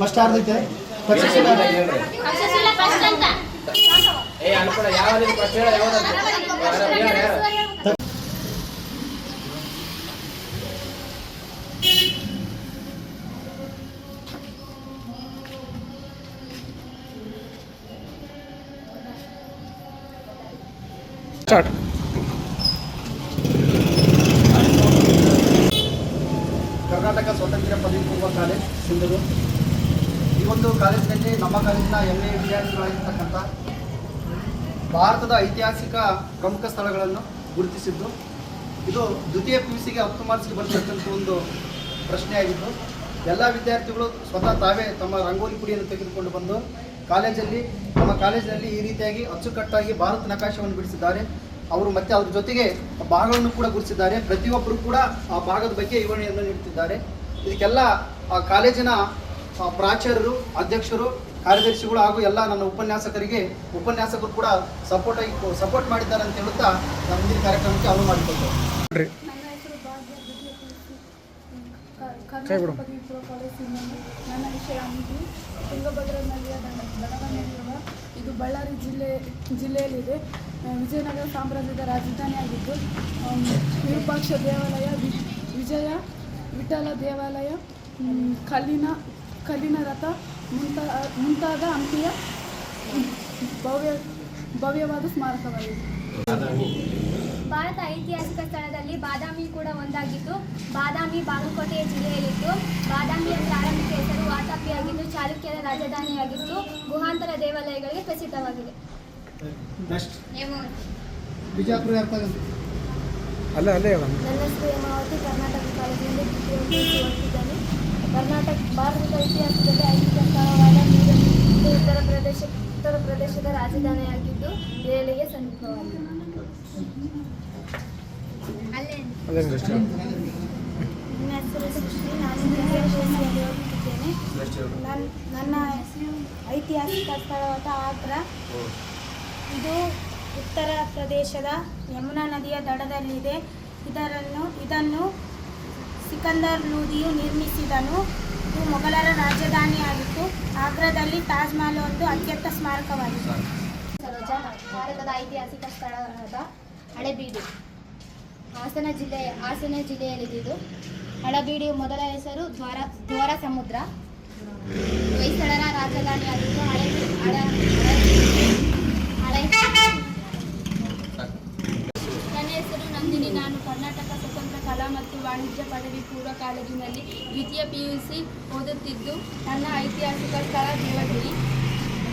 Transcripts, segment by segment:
First ಯಾರ್ದೈತೆ Takshashila start Karnataka ಸ್ವಾತಂತ್ರ್ಯ ಪದವಿ ಪೂರ್ವ ಕಾಲೇಜ್ ಸಿಂಧೂರು ಈ ಒಂದು ಕಾಲೇಜಿನಲ್ಲಿ ನಮ್ಮ ಕಾಲೇಜಿನ ಎಂ ಎ ವಿದ್ಯಾರ್ಥಿಗಳಾಗಿರ್ತಕ್ಕಂಥ ಭಾರತದ ಐತಿಹಾಸಿಕ ಪ್ರಮುಖ ಸ್ಥಳಗಳನ್ನು ಗುರುತಿಸಿದ್ದು, ಇದು ದ್ವಿತೀಯ ಪಿ ಯು ಸಿಗೆ ಹತ್ತು ಮಾರ್ಕ್ಸ್ಗೆ ಬರ್ತಕ್ಕಂಥ ಒಂದು ಪ್ರಶ್ನೆಯಾಗಿದ್ದು, ಎಲ್ಲ ವಿದ್ಯಾರ್ಥಿಗಳು ಸ್ವತಃ ತಾವೇ ತಮ್ಮ ರಂಗೋಲಿ ಪುಡಿಯನ್ನು ತೆಗೆದುಕೊಂಡು ಬಂದು ಕಾಲೇಜಲ್ಲಿ, ನಮ್ಮ ಕಾಲೇಜಿನಲ್ಲಿ ಈ ರೀತಿಯಾಗಿ ಅಚ್ಚುಕಟ್ಟಾಗಿ ಭಾರತ ನಕಾಶವನ್ನು ಬಿಡಿಸಿದ್ದಾರೆ. ಅವರು ಮತ್ತೆ ಅದ್ರ ಜೊತೆಗೆ ಭಾಗವನ್ನು ಕೂಡ ಗುರುತಿಸಿದ್ದಾರೆ. ಪ್ರತಿಯೊಬ್ಬರು ಕೂಡ ಆ ಭಾಗದ ಬಗ್ಗೆ ವಿವರಣೆಯನ್ನು ನೀಡುತ್ತಿದ್ದಾರೆ ಇದಕ್ಕೆಲ್ಲ ಆ ಕಾಲೇಜಿನ ಪ್ರಾಚಾರ್ಯರು ಅಧ್ಯಕ್ಷರು ಕಾರ್ಯದರ್ಶಿಗಳು ಹಾಗೂ ಎಲ್ಲ ನನ್ನ ಉಪನ್ಯಾಸಕರಿಗೆ ಉಪನ್ಯಾಸಕರು ಕೂಡ ಸಪೋರ್ಟ್ ಆಗಿ ಸಪೋರ್ಟ್ ಮಾಡಿದ್ದಾರೆ ಅಂತ ಹೇಳುತ್ತಾ ನಾನು ಮುಂದಿನ ಕಾರ್ಯಕ್ರಮಕ್ಕೆ ಅನುವು ಮಾಡಿಕೊಳ್ತೇವೆ. ನನ್ನ ವಿಷಯ ಅಂಗಿ ತುಂಗಭದ್ರಾ ನದಿಯ ಇದು ಬಳ್ಳಾರಿ ಜಿಲ್ಲೆ ಜಿಲ್ಲೆಯಲ್ಲಿದೆ. ವಿಜಯನಗರ ಸಾಮ್ರಾಜ್ಯದ ರಾಜಧಾನಿಯಾಗಿದ್ದು ವಿರೂಪಾಕ್ಷ ದೇವಾಲಯ ವಿಜಯ ವಿಠಲ ದೇವಾಲಯ ಕಲ್ಲಿನ ಕಲ್ಲಿನ ರಥ ಮುಂತಾ ಮುಂತಾದ ಹಂಪಿಯ ಭವ್ಯ ಭವ್ಯವಾದ ಸ್ಮಾರಕವಾಗಿದೆ. ಭಾರತ ಐತಿಹಾಸಿಕ ಸ್ಥಳದಲ್ಲಿ ಬಾದಾಮಿ ಕೂಡ ಒಂದಾಗಿದ್ದು ಬಾದಾಮಿ ಬಾಗಲಕೋಟೆ ಜಿಲ್ಲೆಯಲ್ಲಿದ್ದು ಬಾದಾಮಿಯ ಪ್ರಾರಂಭಿಕ ಹೆಸರು ವಾತಾಪಿಯಾಗಿದ್ದು ಚಾಲುಕ್ಯರ ರಾಜಧಾನಿಯಾಗಿದ್ದು ಗುಹಾಂತರ ದೇವಾಲಯಗಳಿಗೆ ಪ್ರಸಿದ್ಧವಾಗಿದೆ. ನೆಕ್ಸ್ಟ್ ಬಿಜಾಪುರ ಅಲ್ಲ ಅಲ್ಲೇ ಅಲ್ಲೇ ನನ್ನ ಹೆಸರು ಹೇಮಾವತಿ ಕರ್ನಾಟಕ ಕಾಲೇಜಿನಲ್ಲಿ ಕರ್ನಾಟಕ ಭಾರತದ ಇತಿಹಾಸದಲ್ಲಿ ಸ್ಥಳವಾದ ನೀರಲ್ಲಿ ಉತ್ತರ ಪ್ರದೇಶ ಉತ್ತರ ಪ್ರದೇಶದ ರಾಜಧಾನಿಯಾಗಿದ್ದು ದೆಹಲಿಗೆ ಸಮೀಪವಾಗಿದೆ. ನನ್ನ ಹೆಸರು ಸೃಷ್ಟಿ ನಾನು ನನ್ನ ಐತಿಹಾಸಿಕ ಸ್ಥಳವಾದ ಆಗ್ರಾ. ಇದು ಉತ್ತರ ಪ್ರದೇಶದ ಯಮುನಾ ನದಿಯ ದಡದಲ್ಲಿದೆ. ಇದರನ್ನು ಇದನ್ನು ಸಿಕಂದರ್ ಲೂದಿಯು ನಿರ್ಮಿಸಿದನು. ಇದು ಮೊಘಲರ ರಾಜಧಾನಿಯಾಗಿತ್ತು. ಆಗ್ರಾದಲ್ಲಿ ತಾಜ್ ಮಹಲ್ ಒಂದು ಅತ್ಯಂತ ಸ್ಮಾರಕವಾಗಿದೆ. ಭಾರತದ ಐತಿಹಾಸಿಕ ಸ್ಥಳವಾದ ಹಳೆಬೀಡು. ಹಾಸನ ಜಿಲ್ಲೆ, ಹಾಸನ ಜಿಲ್ಲೆಯಲ್ಲಿದ್ದು ಹಳೆಬೀಡು ಮೊದಲ ಹೆಸರು ದ್ವಾರ ದ್ವಾರ ಸಮುದ್ರ. ಹೊಯ್ಸಳರ ರಾಜಧಾನಿಯಾಗಿದ್ದು ಹಳೆ ಹಳೆ ಹಳೆ ನನ್ನ ಹೆಸರು ನಂದಿನಿ. ನಾನು ಕರ್ನಾಟಕ ಸ್ವತಂತ್ರ ಕಲಾ ಮತ್ತು ವಾಣಿಜ್ಯ ಪದವಿ ಪೂರ್ವ ಕಾಲೇಜಿನಲ್ಲಿ ದ್ವಿತೀಯ ಪಿ ಯು ಸಿ ಓದುತ್ತಿದ್ದು ನನ್ನ ಐತಿಹಾಸಿಕ ಸ್ಥಳ ದೇವಗಿರಿ.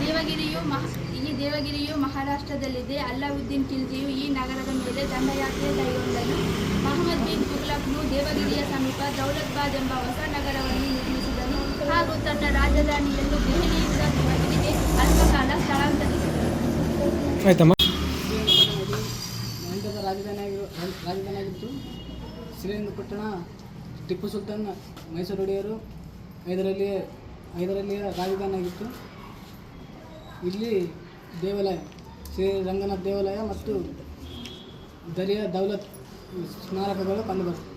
ದೇವಗಿರಿಯು ಮಹ ಈ ದೇವಗಿರಿಯು ಮಹಾರಾಷ್ಟ್ರದಲ್ಲಿದೆ. ಅಲ್ಲಾವುದ್ದೀನ್ ಖಿಲ್ಜಿಯು ಈ ನಗರದ ಮೇಲೆ ದಂಡಯಾತ್ರೆ ಕೈಗೊಂಡನು. ಮಹಮ್ಮದ್ ಬಿನ್ ತುಗ್ಲಕ್ನು ದೇವಗಿರಿಯ ಸಮೀಪ ದೌಲತ್ಬಾದ್ ಎಂಬ ಹೊಸ ನಗರವನ್ನು ನಿರ್ಮಿಸಿದನು. ಹಾಗೂ ತನ್ನ ರಾಜಧಾನಿಯನ್ನು ದೆಹಲಿಯಿಂದ ದೇವಗಿರಿಗೆ ಅಲ್ಪಕಾಲ ಸ್ಥಳಾಂತರಿಸಿದನು. ರಾಜಧಾನಿಯಾಗಿರು ರಾಜಧಾನಿಯಾಗಿತ್ತು. ಶ್ರೀರಂಗಪಟ್ಟಣ ಟಿಪ್ಪು ಸುಲ್ತಾನ್, ಮೈಸೂರು ಒಡೆಯರು ಐದರಲ್ಲಿ, ಐದರಲ್ಲಿಯ ರಾಜಧಾನಿಯಾಗಿತ್ತು ಇಲ್ಲಿ ದೇವಾಲಯ, ಶ್ರೀ ರಂಗನಾಥ ದೇವಾಲಯ ಮತ್ತು ದರಿಯ ದೌಲತ್ ಸ್ಮಾರಕಗಳು ಕಂಡುಬರುತ್ತವೆ